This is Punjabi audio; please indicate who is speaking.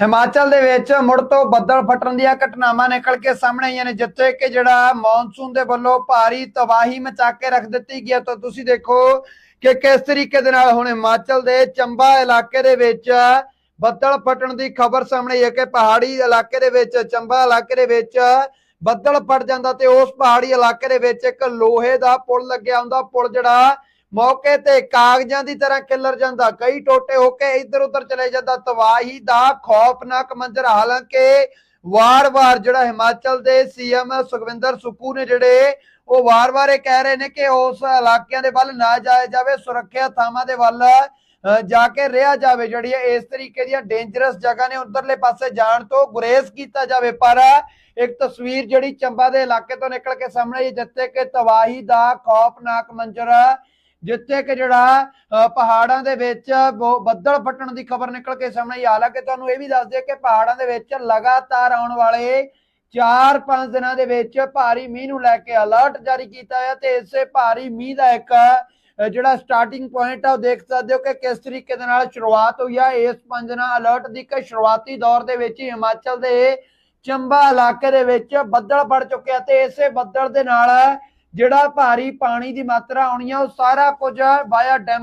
Speaker 1: ਹਿਮਾਚਲ ਦੇ ਵਿੱਚ ਮੁੜ ਤੋਂ ਬੱਦਲ ਫਟਣ ਦੀਆਂ ਘਟਨਾਵਾਂ ਨਿਕਲ ਕੇ ਸਾਹਮਣੇ ਆਈਆਂ ਨੇ, ਜਿੱਥੇ ਕਿ ਜਿਹੜਾ ਮੌਨਸੂਨ ਦੇ ਵੱਲੋਂ ਭਾਰੀ ਤਬਾਹੀ ਮਚਾ ਕੇ ਰੱਖ ਦਿੱਤੀ ਗਈ ਹੈ। ਤਾਂ ਤੁਸੀਂ ਦੇਖੋ ਕਿ ਕਿਸ ਤਰੀਕੇ ਦੇ ਨਾਲ ਹੁਣ ਹਿਮਾਚਲ ਦੇ ਚੰਬਾ ਇਲਾਕੇ ਦੇ ਵਿੱਚ ਬੱਦਲ ਫਟਣ ਦੀ ਖਬਰ ਸਾਹਮਣੇ ਆਈ ਹੈ ਕਿ ਪਹਾੜੀ ਇਲਾਕੇ ਦੇ ਵਿੱਚ, ਚੰਬਾ ਇਲਾਕੇ ਦੇ ਵਿੱਚ ਬੱਦਲ ਫਟ ਜਾਂਦਾ ਤੇ ਉਸ ਪਹਾੜੀ ਇਲਾਕੇ ਦੇ ਵਿੱਚ ਇੱਕ ਲੋਹੇ ਦਾ ਪੁਲ ਲੱਗਿਆ ਹੁੰਦਾ। ਪੁਲ ਜਿਹੜਾ ਮੌਕੇ ਤੇ ਕਾਗਜ਼ਾਂ ਦੀ ਤਰ੍ਹਾਂ ਖਿਲਰ ਜਾਂਦਾ, ਕਈ ਟੋਟੇ ਹੋ ਕੇ ਇੱਧਰ ਉੱਧਰ ਚਲੇ ਜਾਂਦਾ, ਤਬਾਹੀ ਦਾ ਖੌਫਨਾਕ ਮੰਜ਼ਰ। ਹਾਲਾਂਕਿ ਵਾਰ-ਵਾਰ ਜਿਹੜਾ ਹਿਮਾਚਲ ਦੇ ਸੀਐਮ ਸੁਖਵਿੰਦਰ ਸੁੱਕੂ ਨੇ ਜਿਹੜੇ, ਉਹ ਵਾਰ-ਵਾਰ ਇਹ ਕਹਿ ਰਹੇ ਨੇ ਕਿ ਉਸ ਇਲਾਕਿਆਂ ਦੇ ਵੱਲ ਨਾ ਜਾਇਆ ਜਾਵੇ, ਸੁਰੱਖਿਆ ਥਾਵਾਂ ਦੇ ਵੱਲ ਜਾ ਕੇ ਰਿਹਾ ਜਾਵੇ। ਜਿਹੜੀ ਇਸ ਤਰੀਕੇ ਦੀਆਂ ਡੇਂਜਰਸ ਜਗ੍ਹਾ ਨੇ ਉਧਰਲੇ ਪਾਸੇ ਜਾਣ ਤੋਂ ਗੁਰੇਜ਼ ਕੀਤਾ ਜਾਵੇ। ਪਰ ਇੱਕ ਤਸਵੀਰ ਜਿਹੜੀ ਚੰਬਾ ਦੇ ਇਲਾਕੇ ਤੋਂ ਨਿਕਲ ਕੇ ਸਾਹਮਣੇ ਆਈ, ਜਿੱਥੇ ਕਿ ਤਬਾਹੀ ਦਾ ਖੌਫਨਾਕ ਮੰਜ਼ਰ ਜਿੱਥੇ ਕਿ ਜਿਹੜਾ ਅ, ਪਹਾੜਾਂ ਦੇ ਵਿੱਚ ਬਹੁ- ਬੱਦਲ ਫਟਣ ਦੀ ਖਬਰ ਨਿਕਲ ਕੇ ਸਾਹਮਣੇ ਆਈ। ਹਾਲਾਂਕਿ ਤੁਹਾਨੂੰ ਇਹ ਵੀ ਦੱਸ ਦਈਏ ਕਿ ਪਹਾੜਾਂ ਦੇ ਵਿੱਚ ਲਗਾਤਾਰ ਆਉਣ ਵਾਲੇ 4-5 ਦਿਨਾਂ ਦੇ ਵਿੱਚ ਭਾਰੀ ਮੀਂਹ ਨੂੰ ਲੈ ਕੇ ਅਲਰਟ ਜਾਰੀ ਕੀਤਾ ਹੈ ਤੇ ਇਸੇ ਭਾਰੀ ਮੀਂਹ ਦਾ ਇੱਕ ਜਿਹੜਾ ਸਟਾਰਟਿੰਗ ਪੁਆਇੰਟ ਆ ਉਹ ਦੇਖ ਸਕਦੇ ਹੋ ਕਿ ਕਿਸ ਤਰੀਕੇ ਦੇ ਨਾਲ ਸ਼ੁਰੂਆਤ ਹੋਈ ਆ। ਇਸ ਪੰਜ ਦਿਨਾਂ ਅਲਰਟ ਦੀ ਕਿ ਸ਼ੁਰੂਆਤੀ ਦੌਰ ਦੇ ਵਿੱਚ ਹੀ ਹਿਮਾਚਲ ਦੇ ਚੰਬਾ ਇਲਾਕੇ ਦੇ ਵਿੱਚ ਬੱਦਲ ਫੜ ਚੁੱਕਿਆ ਤੇ ਇਸੇ ਬੱਦਲ ਦੇ ਨਾਲ ਜਿਹੜਾ ਭਾਰੀ ਪਾਣੀ ਦੀ ਮਾਤਰਾ ਆਉਣੀ ਆ ਉਹ ਸਾਰਾ ਕੁਝ ਵਾਇਆ ਡੈਮ